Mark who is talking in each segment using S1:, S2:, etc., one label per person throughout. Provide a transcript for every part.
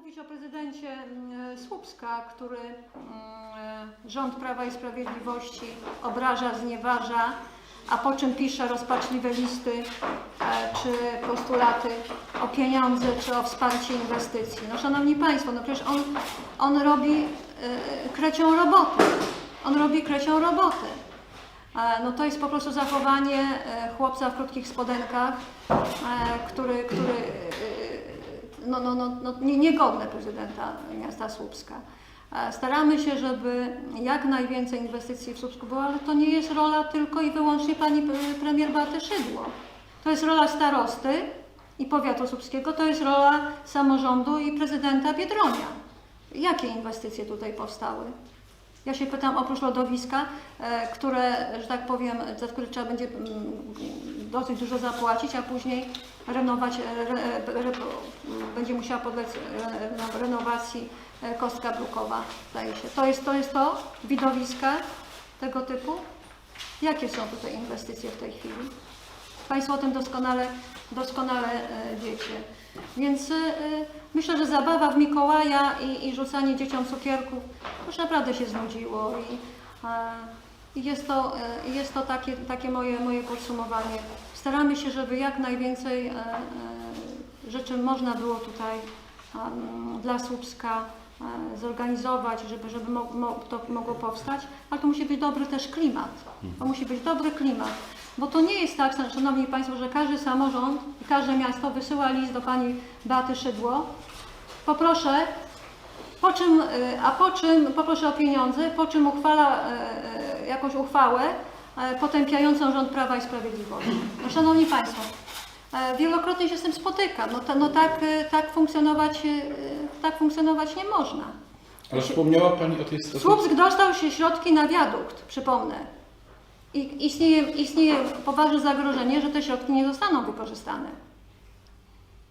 S1: mówić o prezydencie mm, Słupska, który mm, rząd Prawa i Sprawiedliwości obraża, znieważa, a po czym pisze rozpaczliwe listy e, czy postulaty o pieniądze czy o wsparcie inwestycji. No szanowni Państwo, no przecież on, on robi e, krecią robotę. On robi krecią robotę. E, No to jest po prostu zachowanie e, chłopca w krótkich spodenkach, e, który, który e, no, no, no, no, nie- niegodne prezydenta miasta Słupska. E, Staramy się, żeby jak najwięcej inwestycji w Słupsku było, ale to nie jest rola tylko i wyłącznie pani pre- premier Beaty Szydło. To jest rola starosty i powiatu słupskiego, to jest rola samorządu i prezydenta Biedronia. Jakie inwestycje tutaj powstały? Ja się pytam, oprócz lodowiska, e, które, że tak powiem, za które trzeba będzie mm, dosyć dużo zapłacić, a później renować, e, re, re, będzie musiała podlec e, renowacji e, kostka brukowa, zdaje się. To jest to, jest to widowiska tego typu? Jakie są tutaj inwestycje w tej chwili? Państwo o tym doskonale, doskonale e, wiecie. Więc e, myślę, że zabawa w Mikołaja i, i rzucanie dzieciom cukierków już naprawdę się znudziło i, e, i jest to, e, jest to takie, takie moje, moje podsumowanie. Staramy się, żeby jak najwięcej e, e, rzeczy można było tutaj dla Słupska e, zorganizować, żeby, żeby mo, mo, to mogło powstać, ale to musi być dobry też klimat. To musi być dobry klimat. Bo to nie jest tak, Szanowni Państwo, że każdy samorząd i każde miasto wysyła list do Pani Beaty Szydło. Poproszę, po czym, y, a po czym poproszę o pieniądze, po czym uchwala y, jakąś uchwałę potępiającą rząd Prawa i Sprawiedliwości. No, Szanowni Państwo, wielokrotnie się z tym spotykam. No, ta, no tak, y, tak, funkcjonować, y, tak funkcjonować nie można.
S2: Ale wspomniała Pani o tej sytuacji.
S1: Słupsk dostał się środki na wiadukt, przypomnę. I istnieje, istnieje poważne zagrożenie, że te środki nie zostaną wykorzystane.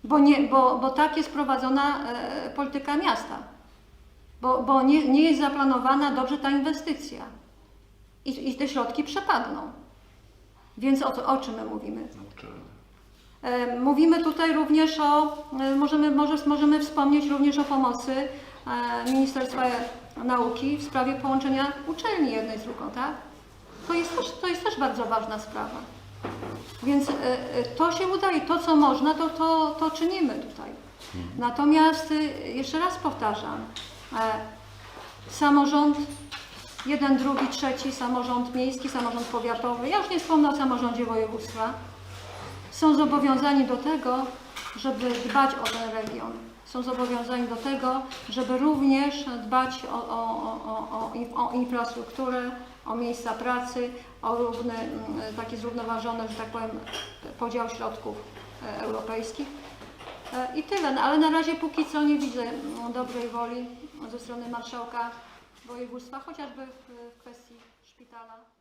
S1: Bo, nie, bo, bo tak jest prowadzona e, polityka miasta. Bo, bo nie, nie jest zaplanowana dobrze ta inwestycja. I, I te środki przepadną. Więc o, o czym my mówimy? Mówimy tutaj również o, e, możemy, może, możemy wspomnieć również o pomocy e, Ministerstwa Nauki w sprawie połączenia uczelni jednej z drugą, tak? To jest też, to jest też bardzo ważna sprawa. Więc e, to się udaje, to co można, to, to, to czynimy tutaj. Natomiast e, jeszcze raz powtarzam, samorząd jeden, drugi, trzeci, samorząd miejski, samorząd powiatowy, ja już nie wspomnę o samorządzie województwa, są zobowiązani do tego, żeby dbać o ten region. Są zobowiązani do tego, żeby również dbać o, o, o, o, infrastrukturę, o miejsca pracy, o równy, mm, taki zrównoważony, że tak powiem, podział środków e, europejskich. E, I tyle, no, ale na razie póki co nie widzę mm, dobrej woli ze strony marszałka województwa, chociażby w kwestii szpitala.